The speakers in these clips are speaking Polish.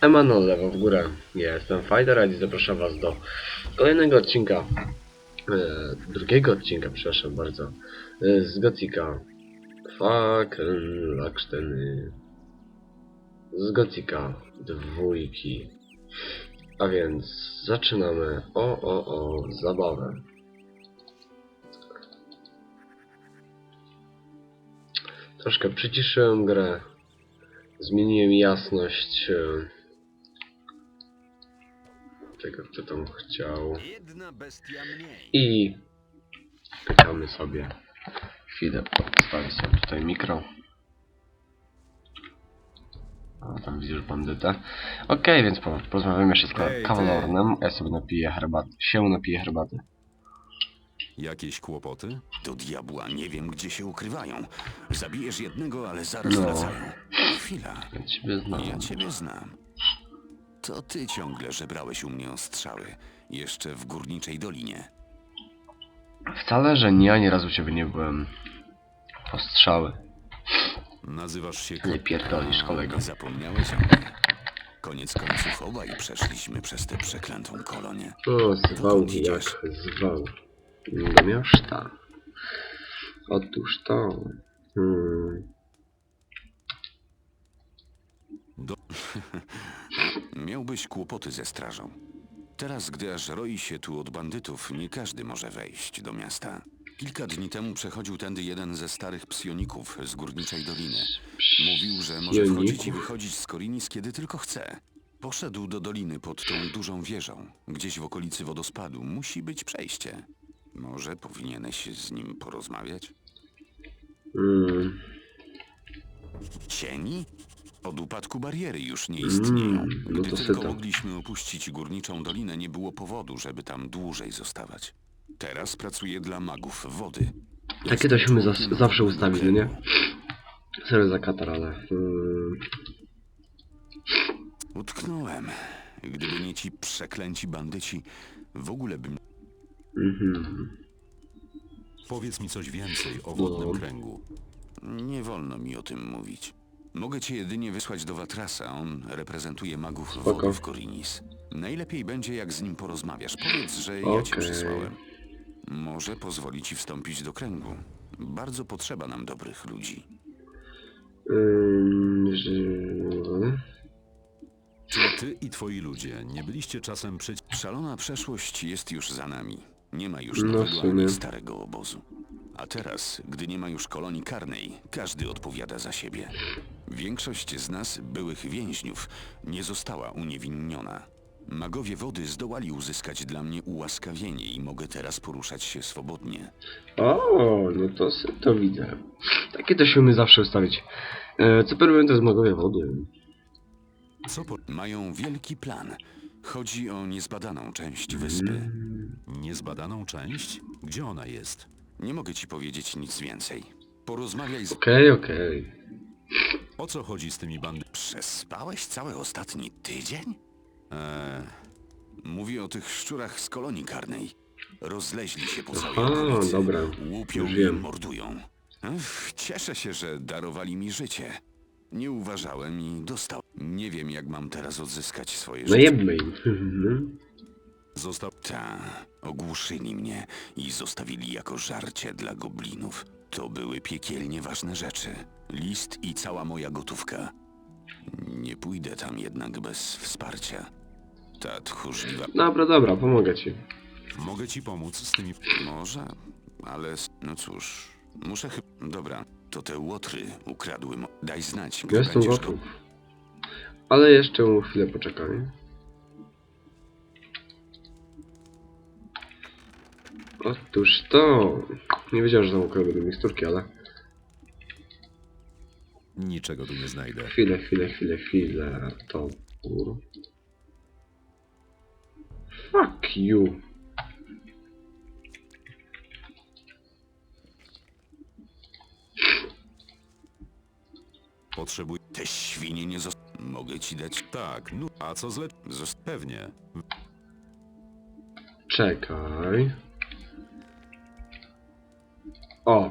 Emanuel lewo w górę. Ja jestem Fighter i zapraszam was do kolejnego odcinka. E, drugiego odcinka, przepraszam bardzo. E, z Gotika. Fucking Lakszteny. Z Gotika dwójki. A więc zaczynamy. O, o, o, zabawę. Troszkę przyciszyłem grę. Zmieniłem jasność. e, Tego, kto tam chciał. Jedna bestia mniej. I czekamy sobie chwilę. Postawię sobie tutaj mikro. A tam widzisz bandytę. Okej, więc po, porozmawiamy jeszcze z. Kawalornem. Ja sobie napiję herbaty. Się napiję herbaty. Jakieś kłopoty? Do diabła nie wiem, gdzie się ukrywają. Zabijesz jednego, ale zaraz No. wracają. Chwila, Ja ciebie znam. ja ciebie znam. To ty ciągle żebrałeś u mnie o strzały. Jeszcze w górniczej dolinie. Wcale, że nie, ani razu u ciebie nie byłem. Postrzały. Nazywasz się... Nie pierdolisz, kolego. Nie zapomniałeś o mnie. Koniec końców obaj przeszliśmy przez tę przeklętą kolonię. O, zwał Dokąd idziesz? jak zwał. Do miasta. Otóż to. Hmm. Do... Miałbyś kłopoty ze strażą. Teraz, gdy aż roi się tu od bandytów, nie każdy może wejść do miasta. Kilka dni temu przechodził tędy jeden ze starych psioników z górniczej doliny. Mówił, że może wchodzić i wychodzić z Korinis, kiedy tylko chce. Poszedł do doliny pod tą dużą wieżą. Gdzieś w okolicy wodospadu musi być przejście. Może powinieneś z nim porozmawiać? Hmm. Cieni? Od upadku bariery już nie istnieją. Mm, no Gdy to tylko syta. mogliśmy opuścić górniczą dolinę, nie było powodu, żeby tam dłużej zostawać. Teraz pracuję dla magów wody. Takie to się my zas- zawsze wodnego ustawili, nie? Sorry za katar, ale... Hmm. Utknąłem. Gdyby nie ci przeklęci bandyci, w ogóle bym... Mhm. Powiedz mi coś więcej o No. wodnym kręgu. Nie wolno mi o tym mówić. Mogę cię jedynie wysłać do Watrasa. On reprezentuje magów Spoko. wody w Korinis. Najlepiej będzie, jak z nim porozmawiasz. Powiedz, że ja cię Okej. przysłałem. Może pozwoli ci wstąpić do kręgu. Bardzo potrzeba nam dobrych ludzi. Że- Czy ty i twoi ludzie nie byliście czasem przeciw... Szalona przeszłość jest już za nami. Nie ma już No, w nowego sumie. ani starego obozu. A teraz, gdy nie ma już kolonii karnej, każdy odpowiada za siebie. Większość z nas, byłych więźniów, nie została uniewinniona. Magowie wody zdołali uzyskać dla mnie ułaskawienie i mogę teraz poruszać się swobodnie. O, no to to widzę. Takie to się my zawsze ustawić. E, co pewnie to jest magowie wody. Co po... Mają wielki plan. Chodzi o niezbadaną część wyspy. niezbadaną część? Gdzie ona jest? Nie mogę ci powiedzieć nic więcej. Porozmawiaj z... Okej, okej. O co chodzi z tymi bandy... Przespałeś cały ostatni tydzień? Eee, mówię o tych szczurach z kolonii karnej. Rozleźli się po całej Aha, okolicy. dobra. Łupią Już i wiem. mordują. Ech, cieszę się, że darowali mi życie. Nie uważałem i dostał. Nie wiem, jak mam teraz odzyskać swoje No życie. jebmy im. Mhm. Został... Ta, ogłuszyli mnie i zostawili jako żarcie dla goblinów. To były piekielnie ważne rzeczy. List i cała moja gotówka. Nie pójdę tam jednak bez wsparcia. Ta tchórzliwa... Dobra, dobra, pomogę ci. Mogę ci pomóc z tymi... Może, ale... s- No cóż, muszę chyba... Dobra, to te łotry ukradły mo... Daj znać, gdy Ja jestem będziesz gotów. Ale jeszcze chwilę poczekaj. Otóż to. Nie wiedziałem, że tam około będą miksturki, ale. Niczego tu nie znajdę. Chwilę, chwilę, chwilę, chwilę. To. kur- Fuck you. Potrzebuję... Te świnie nie zost... Mogę ci dać... Tak, no... A co zle... Zost... Pewnie. Czekaj. O!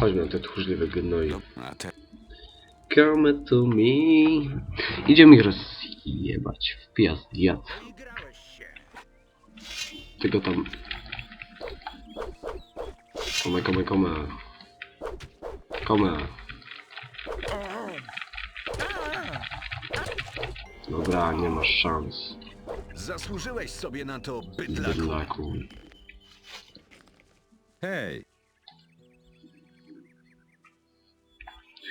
Chodźmy na te tchórzliwe gnoi. No, come to me. Idziemy ich rozjebać w pijazd jad. Tylko tam... Kome, kome, kome. Kome. Dobra, nie masz szans. Zasłużyłeś sobie na to, bydlaku. Bydlaku. Hej,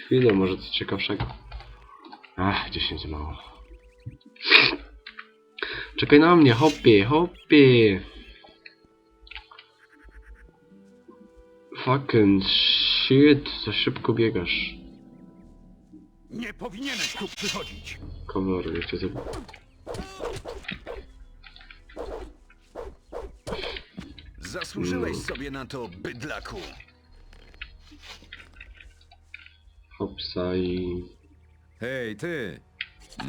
Chwilę, może coś ciekawszego. Ach, 10 mało. Czekaj na mnie, hopie, hopie. Fucking shit, za szybko biegasz. Nie powinieneś tu przychodzić. Nie chcę sobie... Zasłużyłeś sobie na to, bydlaku. Hopsa i... hej, ty!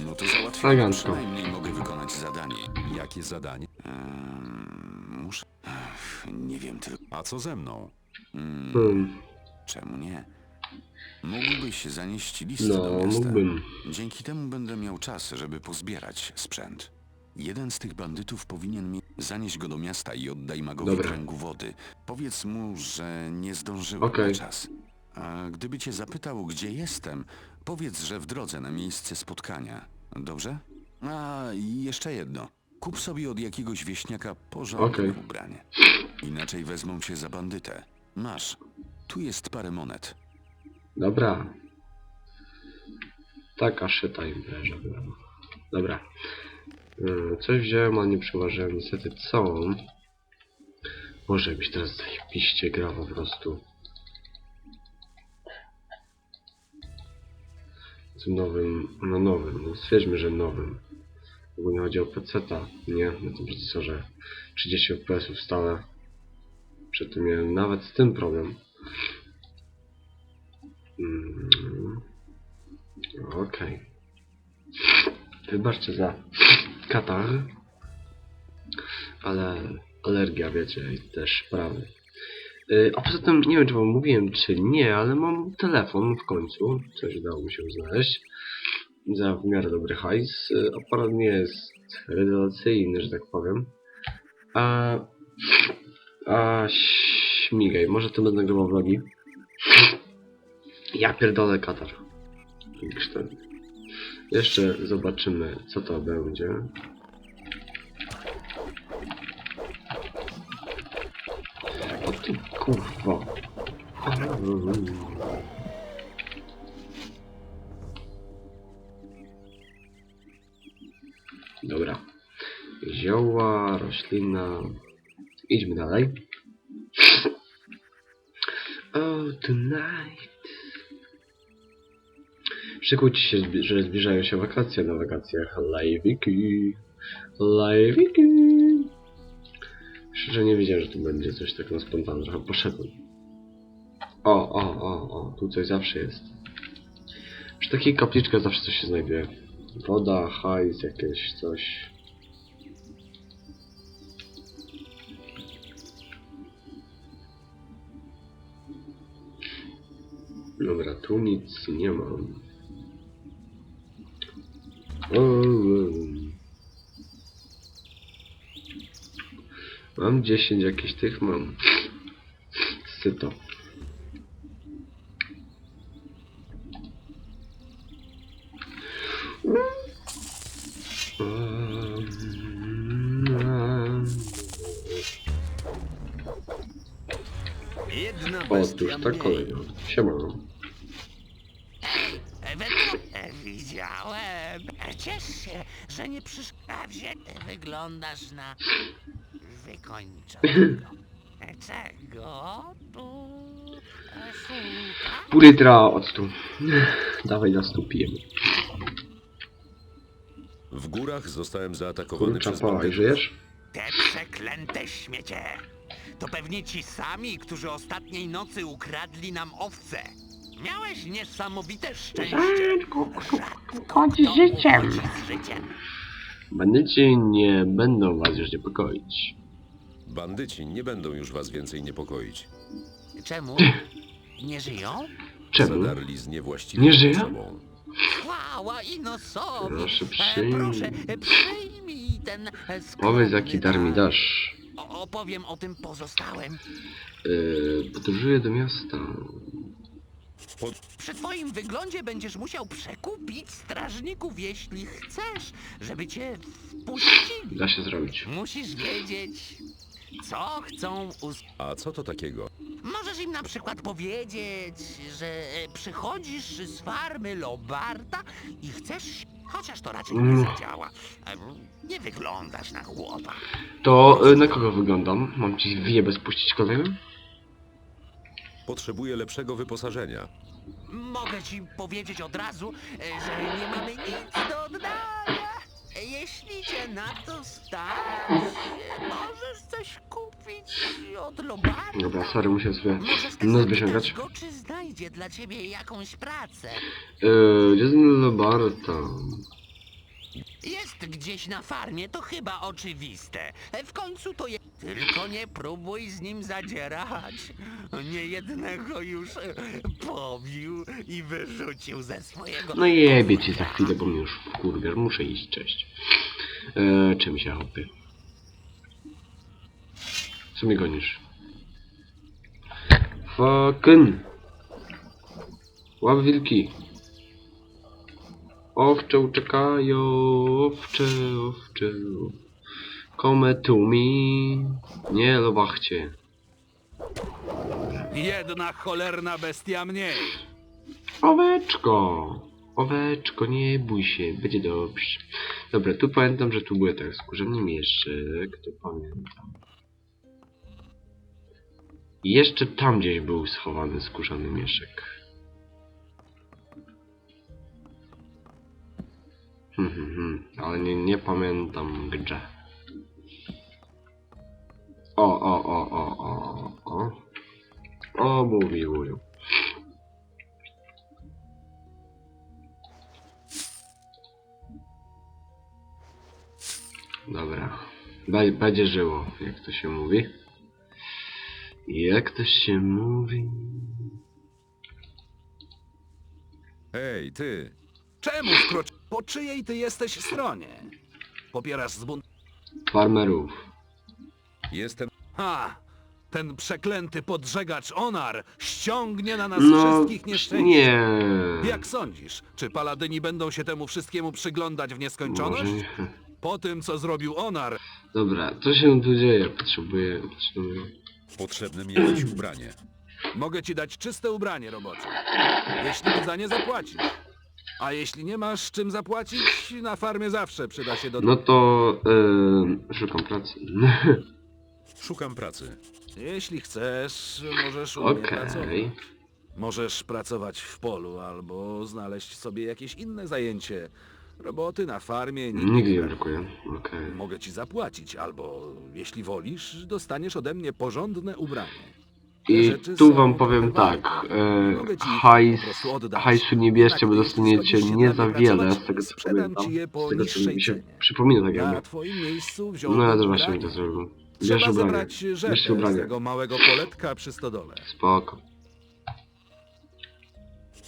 No to załatwię. Elegancko. Przynajmniej mogę wykonać zadanie. Jakie zadanie? Ehm, muszę... Ech, nie wiem tylko... A co ze mną? Mm, Hmm, czemu nie? Mógłbyś zanieść list no, do miasta. mógłbym. Dzięki temu będę miał czas, żeby pozbierać sprzęt. Jeden z tych bandytów powinien mi zanieść go do miasta i oddaj magowi Dobra. kręgu wody. Powiedz mu, że nie zdążyłem Okej. na czas. A gdyby cię zapytał, gdzie jestem, powiedz, że w drodze na miejsce spotkania. Dobrze? A i jeszcze jedno. Kup sobie od jakiegoś wieśniaka porządne Okej. ubranie. Inaczej wezmą cię za bandytę. Masz. Tu jest parę monet. Dobra. Taka szyta impreza była. Dobra. Yy, Coś wziąłem, a nie przeważyłem niestety co. Może jakbyś teraz zajebiście grał po prostu. Z nowym, no nowym, no stwierdźmy, że nowym. Ogólnie chodzi o PC-ta, nie? Na tym procesorze 30 FPS stale. Przy tym miałem nawet z tym problem. Mm. Okej. Wybaczcie za katar. Ale alergia, wiecie, też sprawy. Yy, a poza tym, nie wiem czy wam mówiłem czy nie, ale mam telefon w końcu. Coś udało mi się znaleźć. Za w miarę dobry hajs. Yy, aparat nie jest rewelacyjny, że tak powiem. A... A... Śmigaj, może to będę nagrywał vlogi. Ja pierdolę katar. Kształt. Jeszcze zobaczymy, co to będzie. O ty kurwa. Dobra. Zioła, roślina. Idźmy dalej. Oh, tonight. Szykujcie się, że zbliżają się wakacje na wakacjach. Lajwiki. Lajwiki. Szczerze nie wiedziałem, że tu będzie coś tak na spontane. Trochę poszedłem. O, o, o, o. Tu coś zawsze jest. Przy takiej kapliczce zawsze coś się znajduje. Woda, hajs, jakieś coś. Dobra, tu nic nie mam. Mam 10 jakichś tych mam. Syto. Otóż ta kolejna. Siemano. Że nie przeszkadza. Wyglądasz na wykończonego. Czego tu szukasz? Pół litra octu. Dawaj na stół pijemy. W górach zostałem zaatakowany Kurcza przez pała, bandytów. żyjesz? Te przeklęte śmiecie. To pewnie ci sami, którzy ostatniej nocy ukradli nam owce. Miałeś niesamowite szczęście. Chodź z życiem. z życiem. Bandyci nie będą was już niepokoić. Bandyci nie będą już was więcej niepokoić. Czemu? Nie żyją? Czemu? Zadarli z niewłaściwą Nie żyją? osobą. Chwała Inosowi! Proszę, E, przyjmij. proszę, przyjmij ten e, skromny Powiedz jaki dar mi dasz. O- Opowiem o tym pozostałym. Yy, podróżuję do miasta. Przy twoim wyglądzie będziesz musiał przekupić strażników, jeśli chcesz, żeby cię wpuścili. Da się zrobić. Musisz wiedzieć, co chcą us... A co to takiego? Możesz im na przykład powiedzieć, że przychodzisz z farmy Lobarta i chcesz... Chociaż to raczej nie Mm. zadziała. Nie wyglądasz na chłopa. To yy, na kogo wyglądam? Mam ci wyjebę spuścić kolejny? Potrzebuję lepszego wyposażenia. Mogę ci powiedzieć od razu, e, że nie mamy nic do oddania. E, Jeśli cię na to stać, e, możesz coś kupić od Lobarta. Dobra, sorry, muszę sobie Możesz też nos zapytać wyciągać. go, czy znajdzie dla ciebie jakąś pracę. Yy, gdzie jest Lobarta? Jest gdzieś na farmie, to chyba oczywiste. W końcu to je... Tylko nie próbuj z nim zadzierać. Niejednego już e, pobił i wyrzucił ze swojego... No jebie cię za chwilę, bo mnie już wkurwiasz. Muszę iść, cześć. Eee, czym się hopy? Co mnie gonisz? Fucking! Łap wilki! Owcze uciekają, owcze, owcze. Come to me. Nie, lobachcie. Jedna cholerna bestia mniej. Oweczko! Oweczko, nie bój się, będzie dobrze. Dobra, tu pamiętam, że tu były tak skórzany mieszek, to pamiętam. Jeszcze tam gdzieś był schowany skórzany mieszek. Hmm, hmm, ale nie, nie pamiętam gdzie. O, o, o, o, o, o. O, mówił. Dobra. Będzie żyło, jak to się mówi. Jak to się mówi? Hej, ty! Czemu wkrocz... Po czyjej ty jesteś stronie? Popierasz zbunt... Farmerów. Jestem... Ha! Ten przeklęty podżegacz Onar ściągnie na nas No, wszystkich nieszczęść. nie. Jak sądzisz, czy paladyni będą się temu wszystkiemu przyglądać w nieskończoność? Nie. Po tym, co zrobił Onar, Dobra, co się tu dzieje? Potrzebuję... potrzebuję... Potrzebne mi jakieś ubranie. mogę ci dać czyste ubranie robocze. Jeśli mi za nie zapłacisz. A jeśli nie masz czym zapłacić, na farmie zawsze przyda się do... No to... Yy, szukam pracy. Szukam pracy. Jeśli chcesz, możesz u mnie Okej. pracować. Możesz pracować w polu albo znaleźć sobie jakieś inne zajęcie. Roboty na farmie nigdy Nigdy nie nie brakuje. brakuje. Okej. Mogę ci zapłacić, albo jeśli wolisz, dostaniesz ode mnie porządne ubranie. I tu wam powiem tak, e, hajs, hajsu nie bierzcie, bo dostaniecie nie za wiele, z tego co pamiętam, z tego co mi się przypomina tak jakby. No ja też właśnie bym to zrobił. Bierz ubranie, zebrać bierzcie rzeczy z ubranie, spoko.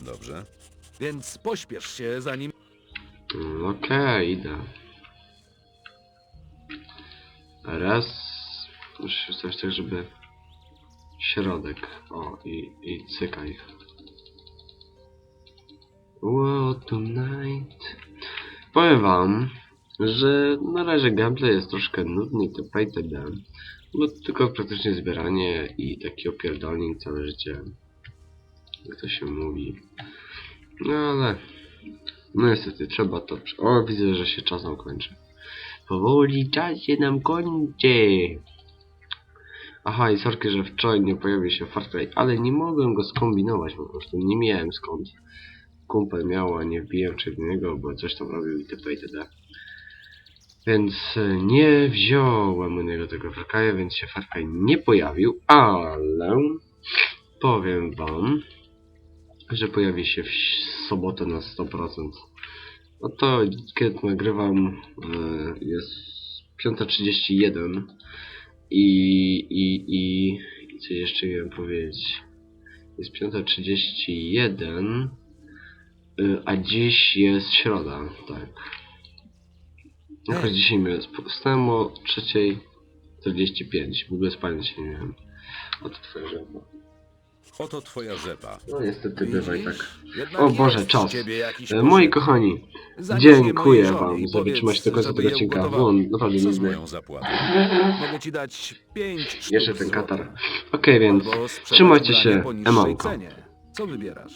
Dobrze. Więc pośpiesz się, zanim... Mm, Okej, idę. Raz. Muszę ustawić tak, żeby środek. O, i, i cykaj. What tonight? Powiem wam, że na razie gameplay jest troszkę nudny TP itd. Bo tylko praktycznie zbieranie i taki opierdolnik całe życie. Jak to się mówi. No ale no niestety, trzeba to... O, widzę, że się czas nam kończy. Powoli czas się nam kończy. Aha, i sorki, że wczoraj nie pojawił się Far Cry, ale nie mogłem go skombinować, po prostu nie miałem skąd. Kumpel miał, a nie wbiłem czy w niego, bo coś tam robił itp. itd. Więc e, nie wziąłem u niego tego Far więc się Far Cry nie pojawił, ale powiem wam, że pojawi się w sobotę na 100%. No to kiedy nagrywam e, jest 5.31 i, i, i, i co jeszcze miałem powiedzieć? Jest 5.31 e, Y, A dziś jest środa, tak. Jakoś Ej. dzisiaj mi jest. Wstałem o 3.45. W ogóle spania się nie miałem. Twoja żaba. Oto twoja rzepa. No niestety bywa i tak. Jednak O Boże, jest czas. z ciebie jakiś E, pożytek. Moi kochani, Zanieś je dziękuję żonie wam i za powiedz, wytrzymać końca żeby tego je odcinka. on naprawdę Co nie z zna. moją zapłatą? Mogę ci dać pięć sztuk Jeszcze ten złota. katar. Okej, więc Albo sprzedać trzymajcie się, po niższej emanko. cenie. Co wybierasz?